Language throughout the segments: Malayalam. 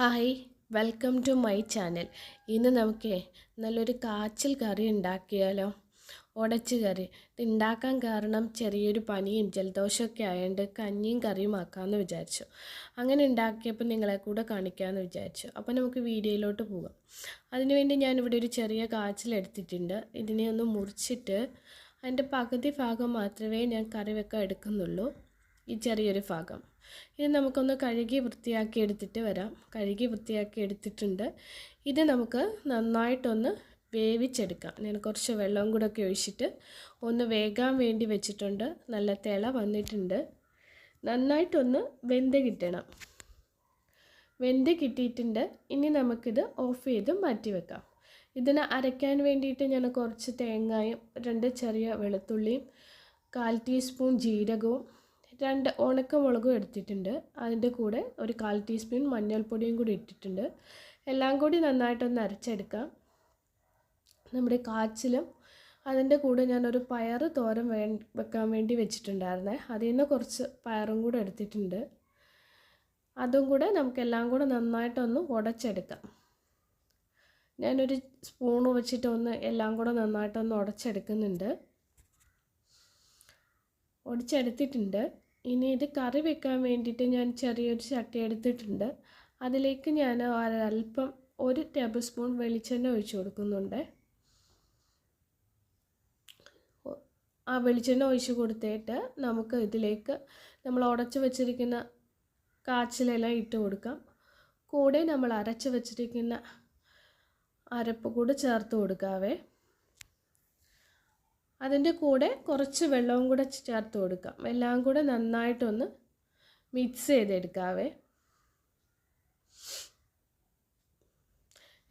Hi welcome to my channel ഇന്ന് നമുക്ക് നല്ലൊരു കാച്ചിൽ കറി ഉണ്ടാക്കിയാലോ? ഉടച്ച് കറി. ഇത് ഉണ്ടാക്കാൻ കാരണം ചെറിയൊരു പനിയും ജലദോഷമൊക്കെ ആയതുകൊണ്ട് കഞ്ഞിയും കറിയും ആക്കാമെന്ന് വിചാരിച്ചു. അങ്ങനെ ഉണ്ടാക്കിയപ്പോൾ നിങ്ങളെ കൂടെ കാണിക്കാമെന്ന് വിചാരിച്ചു. അപ്പോൾ നമുക്ക് വീഡിയോയിലോട്ട് പോകാം. അതിനുവേണ്ടി ഞാനിവിടെ ഒരു ചെറിയ കാച്ചിൽ എടുത്തിട്ടുണ്ട്. ഇതിനെ ഒന്ന് മുറിച്ചിട്ട് അതിന്റെ പകുതി ഭാഗം മാത്രമേ ഞാൻ കറി വെക്കാൻ എടുക്കുന്നുള്ളൂ. ഈ ചെറിയൊരു ഭാഗം. ഇത് നമുക്കൊന്ന് കഴുകി വൃത്തിയാക്കി എടുത്തിട്ട് വരാം. കഴുകി വൃത്തിയാക്കി എടുത്തിട്ടുണ്ട്. ഇത് നമുക്ക് നന്നായിട്ടൊന്ന് വേവിച്ചെടുക്കാം. ഞാൻ കുറച്ച് വെള്ളവും കൂടെ ഒക്കെ ഒഴിച്ചിട്ട് ഒന്ന് വേകാൻ വേണ്ടി വെച്ചിട്ടുണ്ട്. നല്ല തിള വന്നിട്ടുണ്ട്. നന്നായിട്ടൊന്ന് വെന്ത് കിട്ടണം. വെന്ത് കിട്ടിയിട്ടുണ്ട്. ഇനി നമുക്കിത് ഓഫ് ചെയ്ത് മാറ്റി വെക്കാം. ഇതിന് അരയ്ക്കാൻ വേണ്ടിയിട്ട് ഞാൻ കുറച്ച് തേങ്ങയും രണ്ട് ചെറിയ വെളുത്തുള്ളിയും കാൽ ടീസ്പൂൺ ജീരകവും രണ്ട് ഉണക്കമുളകും എടുത്തിട്ടുണ്ട്. അതിന്റെ കൂടെ ഒരു കാൽ ടീസ്പൂൺ മഞ്ഞൾപ്പൊടിയും കൂടി ഇട്ടിട്ടുണ്ട്. എല്ലാം കൂടി നന്നായിട്ടൊന്ന് അരച്ചെടുക്കാം. നമ്മുടെ കാച്ചിലും അതിന്റെ കൂടെ ഞാനൊരു പയർ തോരൻ വേ വെക്കാൻ വേണ്ടി വെച്ചിട്ടുണ്ടായിരുന്നേ. അതിൽ നിന്ന് കുറച്ച് പയറും കൂടെ എടുത്തിട്ടുണ്ട്. അതും കൂടെ നമുക്കെല്ലാം കൂടെ നന്നായിട്ടൊന്ന് ഉടച്ചെടുക്കാം. ഞാനൊരു സ്പൂൺ വെച്ചിട്ട് ഒന്ന് എല്ലാം കൂടെ നന്നായിട്ടൊന്ന് ഉടച്ചെടുക്കുന്നുണ്ട്. ഒടിച്ചെടുത്തിട്ടുണ്ട് ഇനി ഇത് കറി വെക്കാൻ വേണ്ടിയിട്ട് ഞാൻ ചെറിയൊരു ചട്ടി എടുത്തിട്ടുണ്ട്. അതിലേക്ക് ഞാൻ ഒരൽപ്പം ഒരു ടേബിൾ സ്പൂൺ വെളിച്ചെണ്ണ ഒഴിച്ചു കൊടുക്കുന്നുണ്ട്. ആ വെളിച്ചെണ്ണ ഒഴിച്ച് കൊടുത്തിട്ട് നമുക്ക് ഇതിലേക്ക് നമ്മൾ ഉടച്ച് വെച്ചിരിക്കുന്ന കാച്ചിലെല്ലാം ഇട്ട് കൊടുക്കാം. കൂടെ നമ്മൾ അരച്ച് വെച്ചിരിക്കുന്ന അരപ്പ് കൂടെ ചേർത്ത് കൊടുക്കാവേ. അതിന്റെ കൂടെ കുറച്ച് വെള്ളവും കൂടെ ചേർത്ത് കൊടുക്കാം. എല്ലാം കൂടെ നന്നായിട്ടൊന്ന് മിക്സ് ചെയ്തെടുക്കാവേ.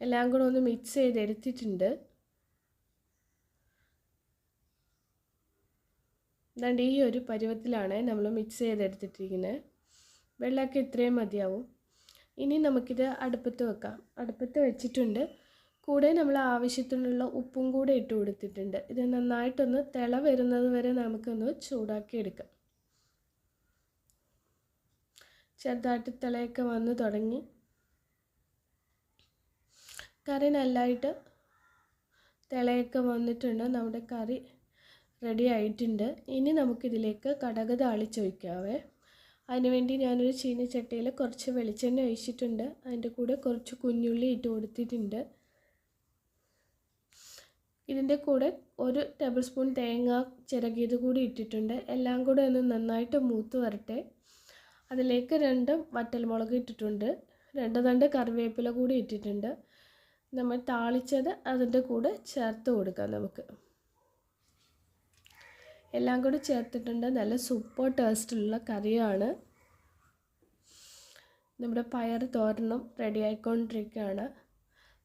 എല്ലാം കൂടെ ഒന്ന് മിക്സ് ചെയ്തെടുത്തിട്ടുണ്ട്. അതാണ്ട് ഈ ഒരു പരുവത്തിലാണ് നമ്മൾ മിക്സ് ചെയ്തെടുത്തിട്ടിരിക്കുന്നത്. വെള്ളമൊക്കെ ഇത്രയും മതിയാവും. ഇനി നമുക്കിത് അടുപ്പത്ത് വെക്കാം. അടുപ്പത്ത് വെച്ചിട്ടുണ്ട്. കൂടെ നമ്മൾ ആവശ്യത്തിനുള്ള ഉപ്പും കൂടെ ഇട്ട് കൊടുത്തിട്ടുണ്ട്. ഇത് നന്നായിട്ടൊന്ന് തിള വരുന്നത് വരെ നമുക്കൊന്ന് ചൂടാക്കി എടുക്കാം. ചെറുതായിട്ട് തിളയൊക്കെ വന്ന് തുടങ്ങി. കറി നല്ലതായിട്ട് തിളയൊക്കെ വന്നിട്ടുണ്ട്. നമ്മുടെ കറി റെഡി ആയിട്ടുണ്ട്. ഇനി നമുക്കിതിലേക്ക് കടക് താളിച്ചൊഴിക്കാവേ. അതിനുവേണ്ടി ഞാനൊരു ചീനച്ചട്ടിയിൽ കുറച്ച് വെളിച്ചെണ്ണ ഒഴിച്ചിട്ടുണ്ട്. അതിന്റെ കൂടെ കുറച്ച് കുഞ്ഞുള്ളി ഇട്ട് കൊടുത്തിട്ടുണ്ട്. ഇതിന്റെ കൂടെ ഒരു ടേബിൾ സ്പൂൺ തേങ്ങ ചിരകിയത് കൂടി ഇട്ടിട്ടുണ്ട്. എല്ലാം കൂടെ ഒന്ന് നന്നായിട്ട് മൂത്ത് വരട്ടെ. അതിലേക്ക് രണ്ട് വറ്റൽമുളക് ഇട്ടിട്ടുണ്ട്. രണ്ട് തണ്ട് കറിവേപ്പില കൂടി ഇട്ടിട്ടുണ്ട്. നമ്മൾ താളിച്ചത് അതിന്റെ കൂടെ ചേർത്ത് കൊടുക്കാം നമുക്ക്. എല്ലാം കൂടി ചേർത്തിട്ടുണ്ട്. നല്ല സൂപ്പർ ടേസ്റ്റുള്ള കറിയാണ്. നമ്മുടെ പയർ തോരണം റെഡി ആയിക്കൊണ്ടിരിക്കുകയാണ്.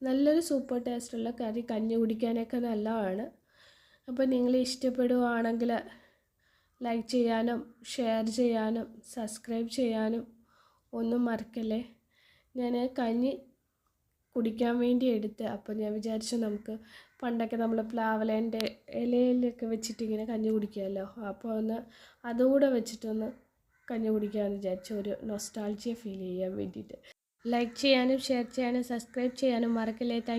നല്ലൊരു സൂപ്പർ ടേസ്റ്റുള്ള കറി കഞ്ഞി കുടിക്കാനൊക്കെ നല്ലതാണ്. അപ്പോൾ നിങ്ങൾ ഇഷ്ടപ്പെടുവാണെങ്കിൽ ലൈക്ക് ചെയ്യാനും ഷെയർ ചെയ്യാനും സബ്സ്ക്രൈബ് ചെയ്യാനും ഒന്നും മറക്കല്ലേ? ഞാൻ കഞ്ഞി കുടിക്കാൻ വേണ്ടി എടുത്ത് അപ്പോൾ ഞാൻ വിചാരിച്ചു നമുക്ക് പണ്ടൊക്കെ നമ്മൾ പ്ലാവലേന്റെ ഇലയിലൊക്കെ വെച്ചിട്ട് ഇങ്ങനെ കഞ്ഞി കുടിക്കുമല്ലോ അപ്പോൾ ഒന്ന് അതുകൂടെ വെച്ചിട്ടൊന്ന് കഞ്ഞി കുടിക്കാമെന്ന് വിചാരിച്ചു. ഒരു നൊസ്റ്റാൾജിയ ഫീൽ ചെയ്യാൻ വേണ്ടിയിട്ട്. ലൈക്ക് ചെയ്യാനും ഷെയർ ചെയ്യാനും സബ്സ്ക്രൈബ് ചെയ്യാനും മറക്കല്ലേ താങ്ക്